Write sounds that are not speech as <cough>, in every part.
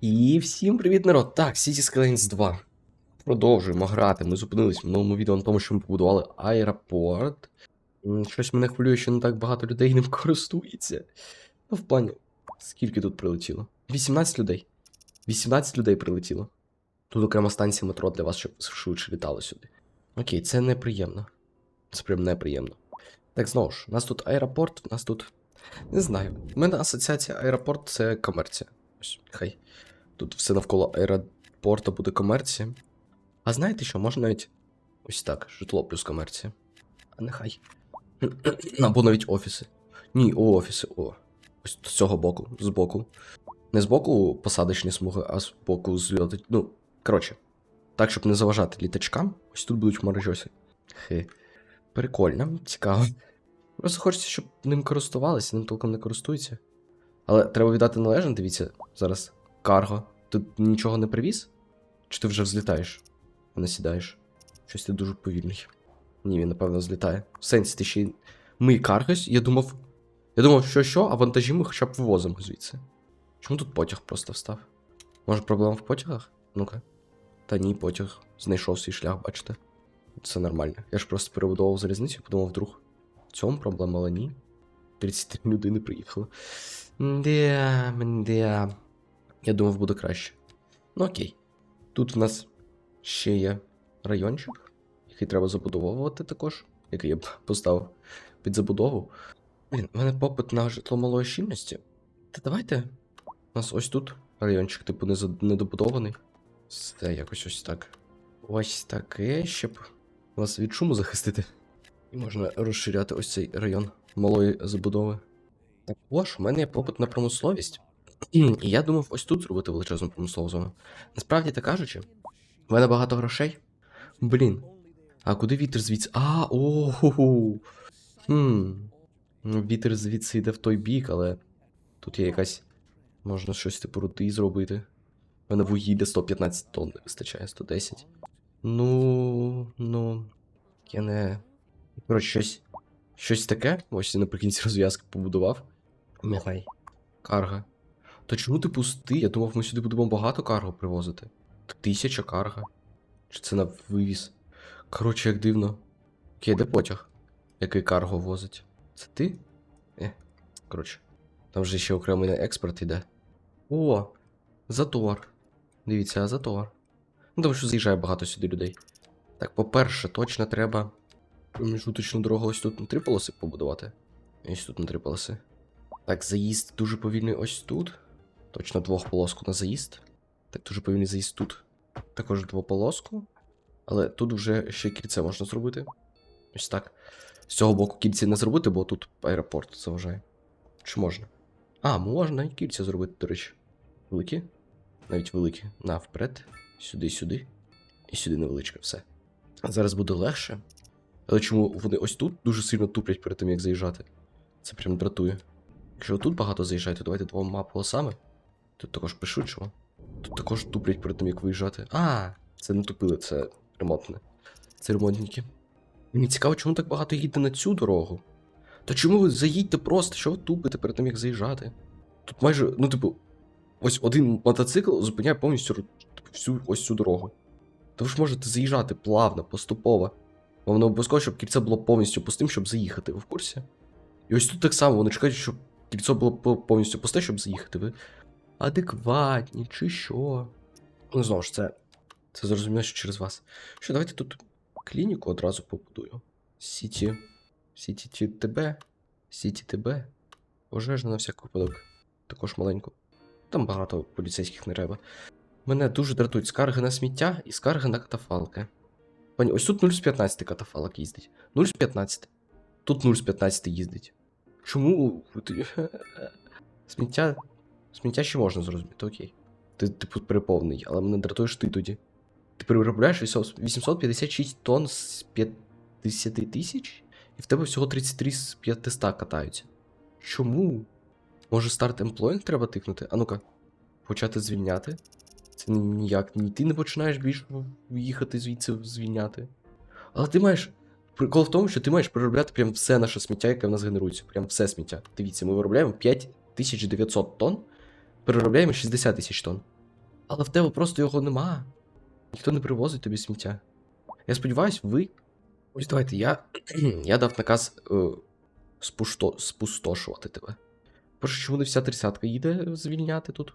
І всім привіт, народ! Так, Cities Skylines 2. Продовжуємо грати. Ми зупинились в минулому відео на тому, що ми побудували аеропорт. Щось мене хвилює, що не так багато людей ним <laughs> користується. Ну, в плані, скільки тут прилетіло? 18 людей. 18 людей прилетіло. Тут окрема станція метро для вас, щоб швидше літало сюди. Окей, це неприємно. Це прям неприємно. Так, знову ж, у нас тут аеропорт, у нас тут. Не знаю. У мене асоціація аеропорт це комерція. Ось, хай. Тут все навколо аеропорту буде комерція. А знаєте що, можна навіть ось так, житло плюс комерція. А нехай. <clears throat> Або навіть офіси. Ні, о, офіси, о. Ось з цього боку, з боку. Не з боку посадочні смуги, а з боку зльоти. Ну, коротше. Так, щоб не заважати літачкам, ось тут будуть хмарочоси. Хе. Прикольно, цікаво. Просто хочеться, щоб ним користувалися, ним толком не користуються. Але треба віддати належне, дивіться, зараз карго. Ти нічого не привіз? Чи ти вже взлітаєш? А не сідаєш? Щось ти дуже повільний. Ні, він, напевно, злітає. В сенсі, ти ще й. Ми каргось, я думав. Я думав, що що, а вантажі ми хоча б вивозимо звідси. Чому тут потяг просто встав? Може, проблема в потягах? Ну-ка. Та ні, потяг знайшов свій шлях, бачите? Це нормально. Я ж просто перебудовував залізницю, і подумав, вдруг. В цьому проблема, але ні. 33 людини приїхало. Мдя, мдя. Я думав, буде краще. Ну окей. Тут в нас ще є райончик, який треба забудовувати також, який я б поставив під забудову. Блін, у мене попит на житло малої щільності. Та давайте. У нас ось тут райончик, типу, недобудований. Все якось ось так. Ось таке, щоб вас від шуму захистити. І можна розширяти ось цей район малої забудови. Також у мене є попит на промисловість. І я думав ось тут зробити величезну промислову зону. Насправді так кажучи, в мене багато грошей. Блін. А куди вітер звідси? А, о. Хм. Ну, Вітер звідси йде в той бік, але тут є якась. Можна щось типу руди зробити. У мене вугілля 115 тонн не вистачає, 110. Ну. Ну. Я не. Коротше, щось. Щось таке. Ось я наприкінці розв'язки побудував. Нехай. Карга. То чому ти пустий? Я думав, ми сюди будемо багато карго привозити. Тисяча карга. Чи це на вивіз? Коротше, як дивно. Окей, де потяг? Який карго возить? Це ти? Е, коротше. Там вже ще окремий експорт йде. О! Затор. Дивіться, а затор. Ну, тому що заїжджає багато сюди людей. Так, по-перше, точно треба проміжуточну дорогу ось тут на три полоси побудувати. Ось тут на три полоси. Так, заїзд дуже повільний ось тут. Точно двохполоску на заїзд. Так, дуже повільний заїзд тут. Також двополоску. Але тут вже ще кільце можна зробити. Ось так. З цього боку кільці не зробити, бо тут аеропорт заважає. Чи можна? А, можна і кільця зробити, до речі. Великі? Навіть великі. На, вперед. Сюди, сюди. І сюди невеличке, все. Зараз буде легше. Але чому вони ось тут дуже сильно туплять перед тим, як заїжджати? Це прям дратує. Якщо тут багато заїжджає, то давайте двома полосами. Тут також пришвидшимо. Тут також туплять перед тим, як виїжджати. А, це не тупили, це ремонтне. Це ремонтники. Мені цікаво, чому так багато їде на цю дорогу. То чому ви заїдьте просто, що ви тупите перед тим, як заїжджати? Тут майже, ну, типу, ось один мотоцикл зупиняє повністю типу, всю ось цю дорогу. То ви ж можете заїжджати плавно, поступово. Вам не обов'язково, щоб кільце було повністю пустим, щоб заїхати, ви в курсі? І ось тут так само, вони чекають, щоб кільце було повністю пусте, щоб заїхати. Ви адекватні, чи що? Ну, знову ж, це. Це зрозуміло, що через вас. Що, давайте тут клініку одразу побудую. Сіті. Сіті ТБ. Сіті ТБ. Пожежна на всяк випадок. Також маленьку. Там багато поліцейських не треба. Мене дуже дратують скарги на сміття і скарги на катафалки. Пані, ось тут 0 з 15 катафалок їздить. 0 з 15. Тут 0 з 15 їздить. Чому? Сміття. Сміття ще можна зрозуміти, окей. Ти, типу, переповнений, але мене дратуєш ти тоді. Ти переробляєш 856 тонн з 50 тисяч, і в тебе всього 33 з 500 катаються. Чому? Може старт емплойнг треба тикнути? А ну-ка, почати звільняти. Це ніяк. Ні ти не починаєш більше їхати звідси звільняти. Але ти маєш. Прикол в тому, що ти маєш переробляти прям все наше сміття, яке в нас генерується. Прям все сміття. Дивіться, ми виробляємо 5900 тонн, переробляємо 60 тисяч тонн. Але в тебе просто його нема. Ніхто не привозить тобі сміття. Я сподіваюсь, ви. Ось давайте, я. <clears throat> я дав наказ е, спушто... спустошувати тебе. Перше, чому не вся тридцятка їде звільняти тут?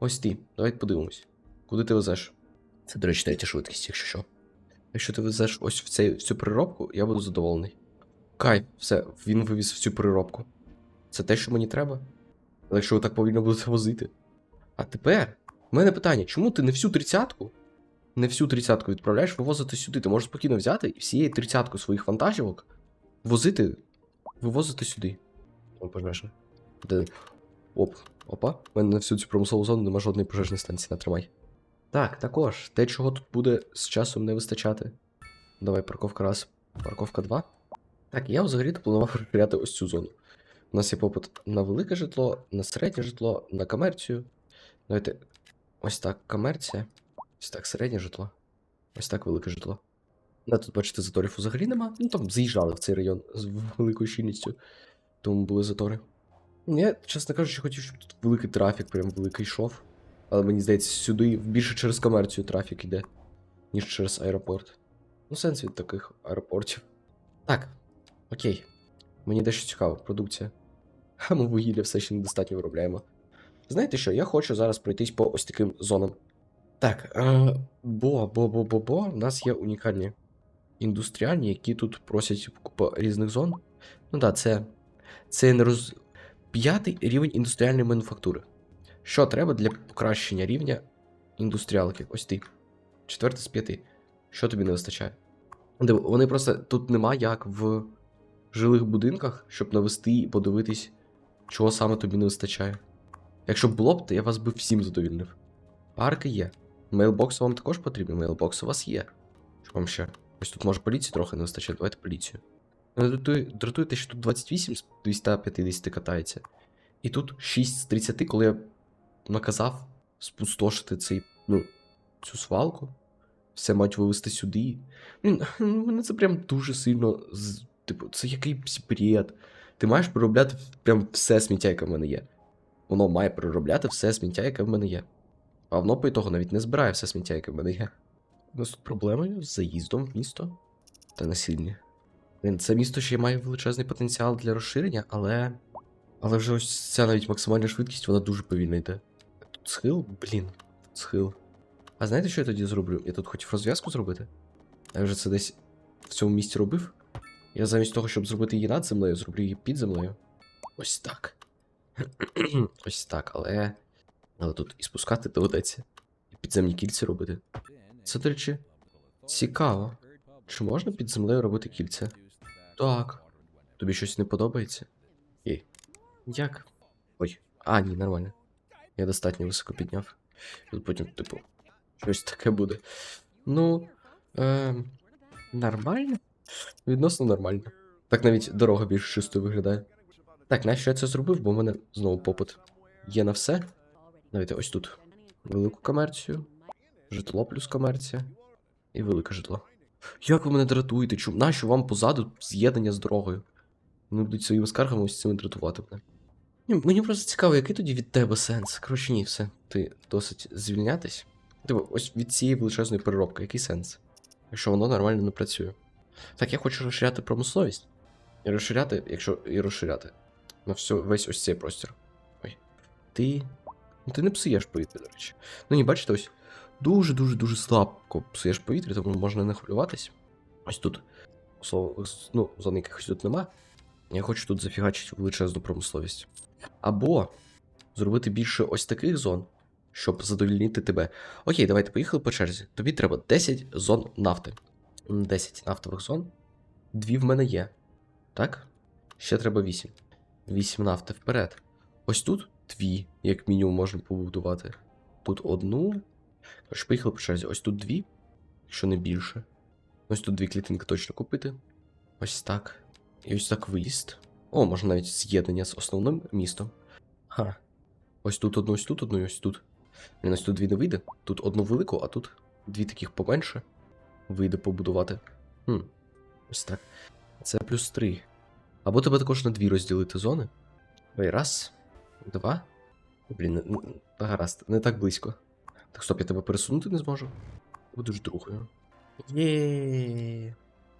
Ось ти, давайте подивимось. Куди ти везеш? Це, до речі, третя швидкість, якщо що. Якщо ти везеш ось в, цей, в цю переробку, я буду задоволений. Кайф, все, він вивіз в цю переробку. Це те, що мені треба. Але якщо ви так повільно будете возити. А тепер, в мене питання, чому ти не всю тридцятку, не всю тридцятку відправляєш вивозити сюди? Ти можеш спокійно взяти і всієї тридцятку своїх вантажівок возити, вивозити сюди. О, пожежна. Де? Оп, опа. У мене на всю цю промислову зону нема жодної пожежної станції, натримай. Так, також, те, чого тут буде з часом не вистачати. Давай, парковка раз, парковка 2. Так, я взагалі-то планував розширяти ось цю зону. У нас є попит на велике житло, на середнє житло, на комерцію. Давайте. Ось так комерція. Ось так середнє житло. Ось так велике житло. Да, тут, бачите, заторів взагалі нема. Ну там заїжджали в цей район з великою щільністю. Тому були затори. Я, чесно кажучи, хотів, щоб тут великий трафік, прям великий йшов. Але мені здається, сюди більше через комерцію трафік іде, ніж через аеропорт. Ну, сенс від таких аеропортів. Так, окей. Мені дещо цікаво, продукція. А ми вугілля все ще недостатньо виробляємо. Знаєте що, я хочу зараз пройтись по ось таким зонам. Так, е, бо, бо, бо, бо, бо, в нас є унікальні індустріальні, які тут просять купа різних зон. Ну так, це, це не роз... п'ятий рівень індустріальної мануфактури. Що треба для покращення рівня індустріалки? Ось ти. Четверте з п'яти. Що тобі не вистачає? Вони просто тут нема як в жилих будинках, щоб навести і подивитись, чого саме тобі не вистачає. Якщо б було б, то я вас би всім задовільнив. Парки є. Мейлбокси вам також потрібні, мейлбокси у вас є. Що вам ще? Ось тут може поліції трохи не вистачає, давайте поліцію. Мене дратує, дратує що тут 28 з 250 катається. І тут 6 з 30, коли я наказав спустошити цей, ну, цю свалку. Все мають вивезти сюди. Мене це прям дуже сильно. Типу, це якийсь бред. Ти маєш переробляти прям все сміття, яке в мене є. Воно має переробляти все сміття, яке в мене є. А воно по того навіть не збирає все сміття, яке в мене є. У нас тут проблеми з заїздом в місто. Та не сильні. Блін, це місто ще має величезний потенціал для розширення, але. Але вже ось ця навіть максимальна швидкість, вона дуже повільно йде. Тут схил? Блін, тут схил. А знаєте, що я тоді зроблю? Я тут хотів розв'язку зробити. Я вже це десь в цьому місці робив. Я замість того, щоб зробити її над землею, зроблю її під землею. Ось так. <clears throat> Ось так, але. Але тут і спускати доведеться. І підземні кільця робити. Це, до речі, цікаво. Чи можна під землею робити кільця? Так. Тобі щось не подобається? Ей. Як? Ой. А, ні, нормально. Я достатньо високо підняв. Тут потім, типу, щось таке буде. Ну. Е, нормально? Відносно нормально. Так навіть дорога більш чистою виглядає. Так, нащо я це зробив, бо в мене знову попит є на все. Давайте ось тут. Велику комерцію, житло плюс комерція і велике житло. Як ви мене дратуєте? Чому? Нащо вам позаду з'єднання з дорогою? Вони будуть своїми скаргами ось цими дратувати мене. Ні, Мені просто цікаво, який тоді від тебе сенс? Коротше, ні, все. Ти досить звільнятись. Типу, ось від цієї величезної переробки, який сенс? Якщо воно нормально не працює. Так, я хочу розширяти промисловість. І розширяти, якщо і розширяти. На все, весь ось цей простір. Ой. Ти. Ну ти не псуєш повітря, до речі. Ну ні, бачите, ось дуже-дуже-дуже слабко псуєш повітря, тому можна не хвилюватись. Ось тут. Ну, зон якихось тут нема. Я хочу тут зафігачити величезну промисловість. Або зробити більше ось таких зон, щоб задовільнити тебе. Окей, давайте поїхали по черзі. Тобі треба 10 зон нафти. М, 10 нафтових зон. Дві в мене є. Так? Ще треба 8. 8 нафти вперед. Ось тут дві, як мінімум, можна побудувати. Тут одну. Коротше, поїхали по черзі. Ось тут дві, якщо не більше. Ось тут дві клітинки точно купити. Ось так. І ось так виїзд. О, можна навіть з'єднання з основним містом. Ха. Ось тут одну, ось тут одну, і ось тут. Ось тут дві не вийде. Тут одну велику, а тут дві таких поменше. Вийде побудувати. Хм. Ось так. Це плюс три. Або тебе також на дві розділити зони. Ой, раз, два. Блін, гаразд, не так близько. Так, стоп, я тебе пересунути не зможу. Будеш другою. Є.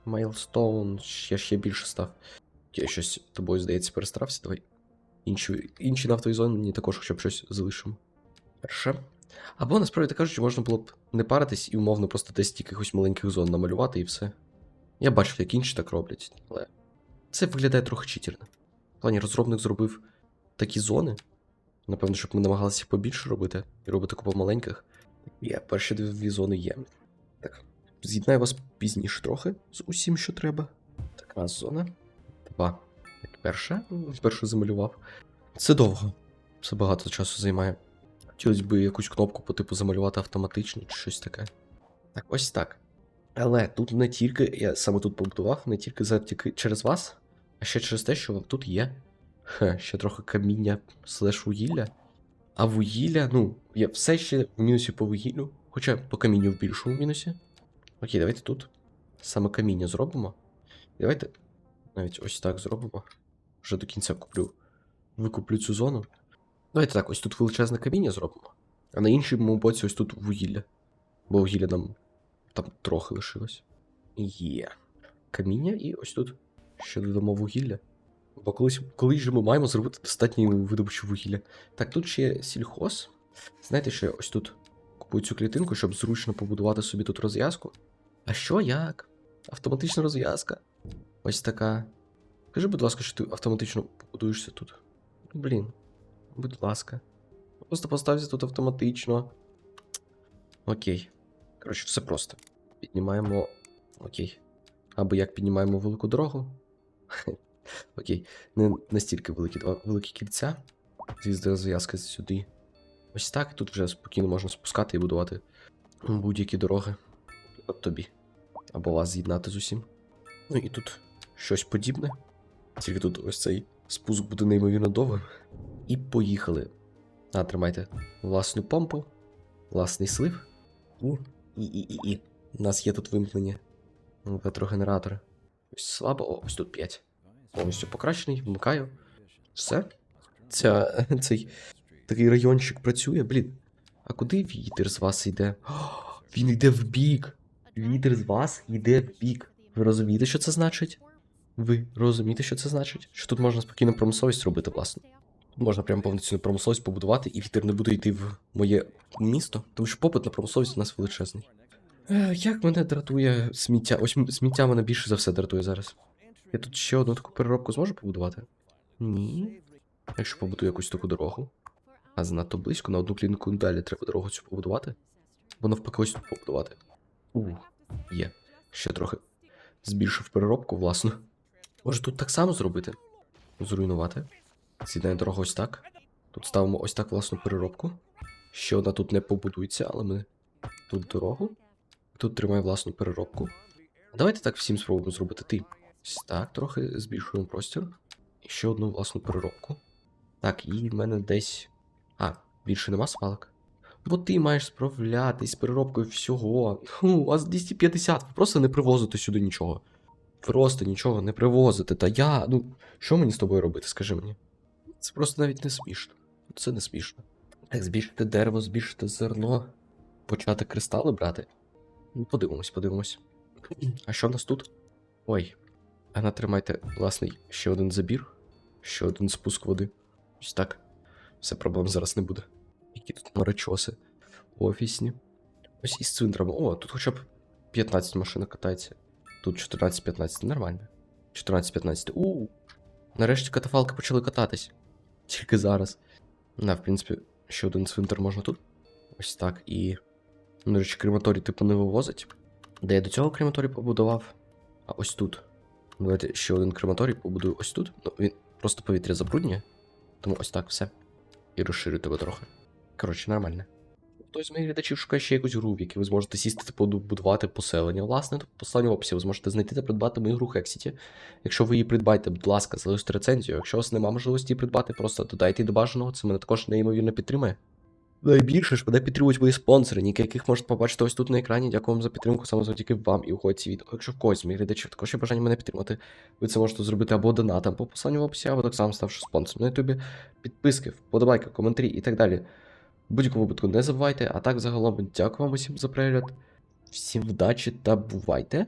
Майлстоун. Я ще більше став. Я щось тобою, здається, перестарався. Давай. Інші, інші зони також хоча б щось залишимо. Перше. Або насправді так кажучи, можна було б не паритись і умовно просто десь якихось маленьких зон намалювати і все. Я бачив, як інші так роблять, але це виглядає трохи читерно. В плані розробник зробив такі зони. Напевно, щоб ми намагалися побільше робити і робити купу маленьких. Є, перші дві зони є. Так, з'єднаю вас пізніше трохи з усім, що треба. Так, раз зона. Два. Так, перша. Першу замалював. Це довго. Це багато часу займає. Хотілося б якусь кнопку по типу замалювати автоматично чи щось таке. Так, ось так. Але тут не тільки, я саме тут побудував, не тільки завдяки через вас, а ще через те, що тут є. <laughs> Хе, ще трохи каміння слеш вугілля. А вугілля, ну, є все ще в мінусі по вугіллю, хоча по камінню в більшому мінусі. Окей, давайте тут саме каміння зробимо. Давайте навіть ось так зробимо. Вже до кінця куплю. Викуплю цю зону. Давайте так, ось тут величезне каміння зробимо. А на іншому боці ось тут вугілля. Бо вугілля нам там трохи лишилось. Є. Каміння і ось тут ще додамо вугілля. Бо колись, колись же ми маємо зробити достатню видобучу вугілля. Так, тут ще сільхоз. Знаєте, що я ось тут купую цю клітинку, щоб зручно побудувати собі тут розв'язку. А що як? Автоматична розв'язка. Ось така. Скажи, будь ласка, що ти автоматично побудуєшся тут. Блін. Будь ласка. Просто постався тут автоматично. Окей. Коротше, все просто. Піднімаємо. Окей. Або як піднімаємо велику дорогу. <laughs> Окей. Не настільки великі великі кільця. Звізда зв'язка сюди. Ось так, тут вже спокійно можна спускати і будувати будь-які дороги. От тобі. Або вас з'єднати з усім. Ну і тут щось подібне. Тільки тут ось цей спуск буде неймовірно довгим. І поїхали. На, тримайте власну помпу, власний слив. У, і, і, і, і. У нас є тут вимкнення. Ветрогенератори. Ось слабо, о, ось тут 5. Повністю покращений, вмикаю. Все. Ця, <laughs> цей такий райончик працює, блін. А куди вітер з вас йде? О, <gasps> він йде в бік. Вітер з вас йде в бік. Ви розумієте, що це значить? Ви розумієте, що це значить? Що тут можна спокійно промисловість робити, власне. Можна прямо повноцінну промисловість побудувати, і вітер не буде йти в моє місто, тому що попит на промисловість у нас величезний. Е, як мене дратує сміття? Ось сміття мене більше за все дратує зараз. Я тут ще одну таку переробку зможу побудувати? Ні. Якщо побудую якусь таку дорогу. А занадто близько на одну клініку далі треба дорогу цю побудувати. Бо навпаки ось тут побудувати. У, є. Ще трохи збільшив переробку, власну. Може тут так само зробити? Зруйнувати. З'єднає дорогу ось так. Тут ставимо ось так власну переробку. Ще одна тут не побудується, але ми тут дорогу. Тут тримає власну переробку. Давайте так всім спробуємо зробити ти. Ось так, трохи збільшуємо простір. І ще одну власну переробку. Так, і в мене десь. А, більше нема свалок. Бо ти маєш справлятись з переробкою всього. Фу, у вас 250, ви просто не привозите сюди нічого. Просто нічого не привозите. Та я. Ну, що мені з тобою робити, скажи мені? Це просто навіть не смішно. Це не смішно. Так, збільшити дерево, збільшити зерно, почати кристали брати. Ну, подивимось, подивимось. А що в нас тут? Ой. А натримайте, власний, ще один забір, ще один спуск води. Ось так. Все проблем зараз не буде. Які тут марачоси офісні. Ось із цвинтрами. О, тут хоча б 15 машин катається. Тут 14-15, нормально. 14-15. У. Нарешті катафалки почали кататись. Тільки зараз. На, в принципі, ще один цвинтар можна тут. Ось так. І. Ну, речі, крематорій типу не вивозить. Де я до цього крематорій побудував? А ось тут. Давайте ще один крематорій побудую ось тут. Ну, він просто повітря забруднює. Тому ось так все. І розширю тебе трохи. Коротше, нормально. Хтось з моїх глядачів шукає ще якусь гру, в якій ви зможете сісти та будувати поселення. Власне, тут послання в описі ви зможете знайти та придбати мою гру Hexity. Якщо ви її придбаєте, будь ласка, залиште рецензію. Якщо у вас немає можливості її придбати, просто додайте її до бажаного, це мене також неймовірно підтримує. Найбільше ж мене підтримують мої спонсори, ніки яких можете побачити ось тут на екрані. Дякую вам за підтримку саме завдяки вам і уходять ці відео. Якщо в когось з моїх глядачів також є бажання мене підтримати, ви це можете зробити або донатом по посиланню в описі, або так само ставши спонсором на ютубі, підписки, вподобайки, коментарі і так далі. Будь-якому випадку не забувайте, а так загалом дякую вам усім за перегляд. Всім вдачі та бувайте!